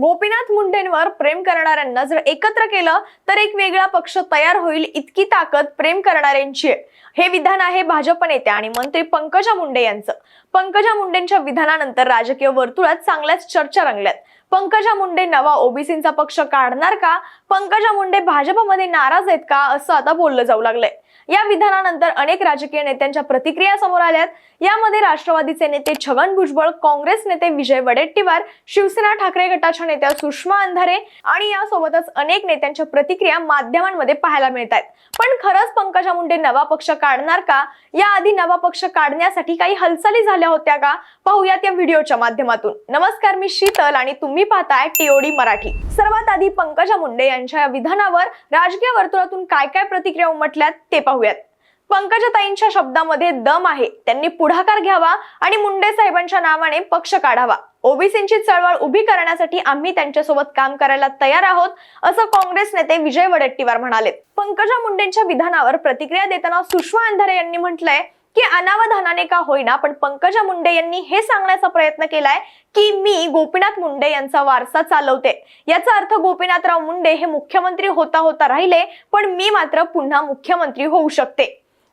गोपीनाथ मुंडेंवर प्रेम करणाऱ्यांना जर एकत्र केलं तर एक वेगळा पक्ष तयार होईल इतकी ताकद प्रेम करणाऱ्यांची आहे. हे विधान आहे भाजप नेत्या आणि मंत्री पंकजा मुंडे यांचं. पंकजा मुंडेंच्या विधानानंतर राजकीय वर्तुळात चांगल्याच चर्चा रंगल्यात. पंकजा मुंडे नवा ओबीसींचा पक्ष काढणार का? पंकजा मुंडे भाजपमध्ये नाराज आहेत का असं आता बोललं जाऊ लागलंय. या विधानानंतर अनेक राजकीय नेत्यांच्या प्रतिक्रिया समोर आल्यात. यामध्ये राष्ट्रवादीचे नेते छगन भुजबळ काँग्रेस नेते विजय वडेट्टीवार शिवसेना ठाकरे गटाच्या नेत्या सुषमा अंधारे आणि यासोबतच अनेक नेत्यांच्या प्रतिक्रिया माध्यमांमध्ये पाहायला मिळत आहेत पण खरंच पंकजा मुंडे नवा पक्ष काढणार का? याआधी नवा पक्ष काढण्यासाठी काही हालचाली झाल्या होत्या का? पाहूयात या व्हिडिओच्या माध्यमातून. नमस्कार मी शीतल आणि तुम्ही पाहताय टीओडी मराठी. सर्वात आधी पंकजा मुंडे यांच्या या विधानावर राजकीय वर्तुळातून काय काय प्रतिक्रिया उमटल्यात ते पाहूयात. पंकजाताईंच्या शब्दामध्ये दम आहे. त्यांनी पुढाकार घ्यावा आणि मुंडे साहेबांच्या नावाने पक्ष काढावा. ओबीसींची चळवळ उभी करण्यासाठी आम्ही त्यांच्यासोबत काम करायला तयार आहोत असं काँग्रेस नेते विजय वडेट्टीवार म्हणाले पंकजा मुंडेंच्या विधानावर प्रतिक्रिया देताना सुषमा अंधारे यांनी म्हटलंय की अनावधानाने का होईना पण पंकजा मुंडे यांनी हे सांगण्याचा प्रयत्न केलाय की मी गोपीनाथ मुंडे यांचा वारसा चालवते. याचा अर्थ गोपीनाथराव मुंडे हे मुख्यमंत्री होता होता राहिले पण मी मात्र पुन्हा मुख्यमंत्री होऊ शकते.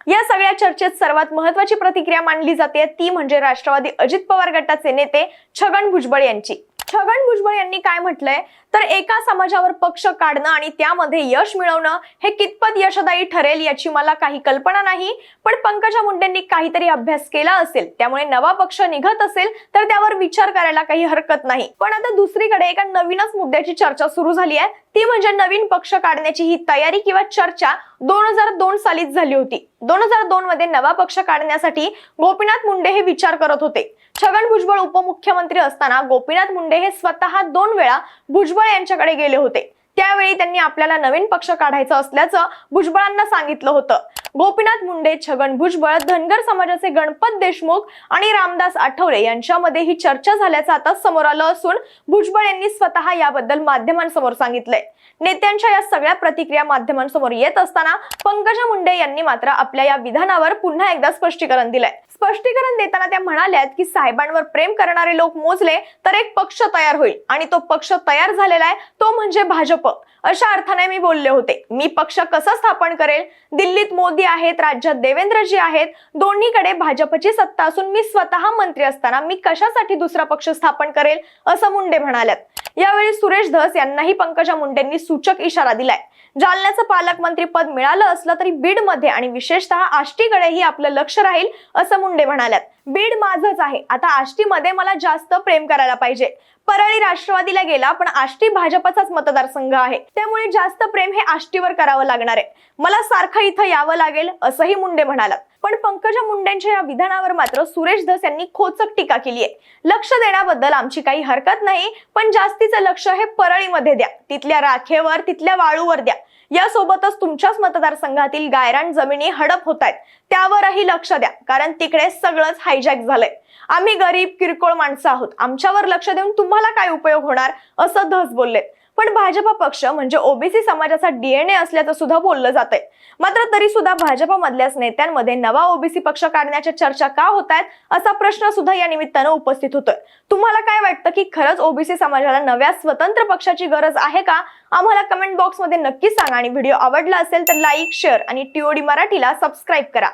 या सगळ्या चर्चेत सर्वात महत्वाची प्रतिक्रिया मानली जाते ती म्हणजे राष्ट्रवादी अजित पवार गटाचे नेते छगन भुजबळ यांची. छगन भुजबळ यांनी काय म्हटलंय? तर एका समाजावर पक्ष काढणं आणि त्यामध्ये यश मिळवणं हे कितपत यशदायी ठरेल याची मला काही कल्पना नाही. पण पंकजा मुंडेंनी काहीतरी अभ्यास केला असेल त्यामुळे नवा पक्ष निघत असेल तर त्यावर विचार करायला काही हरकत नाही. पण आता दुसरीकडे एका नवीनच मुद्द्याची चर्चा सुरू झाली आहे. ती म्हणजे नवीन पक्ष काढण्याची ही तयारी किंवा चर्चा दोन हजार दोन सालीच झाली होती. दोन हजार दोन मध्ये नवा पक्ष काढण्यासाठी गोपीनाथ मुंडे हे विचार करत होते. छगन भुजबळ उपमुख्यमंत्री असताना गोपीनाथ मुंडे हे स्वतः दोन वेळा भुजबळ यांच्याकडे गेले होते. त्यावेळी त्यांनी आपल्याला नवीन पक्ष काढायचं असल्याचं भुजबळांना सांगितलं होतं. गोपीनाथ मुंडे छगन भुजबळ धनगर समाजाचे गणपत देशमुख आणि रामदास आठवले यांच्यामध्ये ही चर्चा झाल्याचं आता समोर आलं असून भुजबळ यांनी स्वतः याबद्दल माध्यमांसमोर सांगितलंय. नेत्यांच्या या सगळ्या प्रतिक्रिया माध्यमांसमोर येत असताना पंकजा मुंडे यांनी मात्र आपल्या या विधानावर पुन्हा एकदा स्पष्टीकरण दिलंय. स्पष्टीकरण देताना त्या म्हणाल्यात की साहेबांवर प्रेम करणारे लोक मोजले तर एक पक्ष तयार होईल आणि तो पक्ष तयार झालेला आहे तो म्हणजे भाजप. अशा अर्थाने मी बोलले होते. मी पक्ष कसा स्थापन करेल? दिल्लीत मोदी आहेत राज्यात देवेंद्रजी आहेत दोन्हीकडे भाजपची सत्ता असून मी स्वतः मंत्री असताना मी कशासाठी दुसरा पक्ष स्थापन करेल? असं मुंडे म्हणाल्यात. यावेळी सुरेश धस यांनाही पंकजा मुंडेंनी सूचक इशारा दिलाय. जालन्याचं पालकमंत्री पद मिळालं असलं तरी बीडमध्ये आणि विशेषतः आष्टीकडेही आपलं लक्ष राहील असं मुंडे म्हणाल्यात. बीड माझंच आहे. आता आष्टीमध्ये मला जास्त प्रेम करायला पाहिजे. परळी राष्ट्रवादीला गेला पण आष्टी भाजपचाच मतदारसंघ आहे. त्यामुळे जास्त प्रेम हे आष्टीवर करावं लागणार आहे. मला सारखं इथं यावं लागेल असंही मुंडे म्हणालात पण पंकजा मुंडेंच्या या विधानावर मात्र सुरेश धस यांनी खोचक टीका केली आहे. लक्ष देण्याबद्दल आमची काही हरकत नाही पण जास्तीचं लक्ष हे परळीमध्ये द्या. तिथल्या राखेवर तिथल्या वाळूवर द्या. यासोबतच तुमच्याच मतदारसंघातील गायरान जमिनी हडप होत आहेत त्यावरही लक्ष द्या कारण तिकडे सगळंच हायजॅक झालंय. आम्ही गरीब किरकोळ माणसं आहोत. आमच्यावर लक्ष देऊन तुम्हाला काय उपयोग होणार असं धस बोललेत. पण भाजपा पक्ष म्हणजे ओबीसी समाजाचा डीएनए असल्याचं सुद्धा बोललं जातंय. मात्र तरी सुद्धा भाजपमधल्याच नेत्यांमध्ये नवा ओबीसी पक्ष काढण्याच्या चर्चा का होत आहेत असा प्रश्न सुद्धा या निमित्तानं उपस्थित होतोय. तुम्हाला काय वाटतं की खरंच ओबीसी समाजाला नव्या स्वतंत्र पक्षाची गरज आहे का? आम्हाला कमेंट बॉक्समध्ये नक्की सांगा आणि व्हिडिओ आवडला असेल तर लाईक शेअर आणि टीओडी मराठीला सबस्क्राईब करा.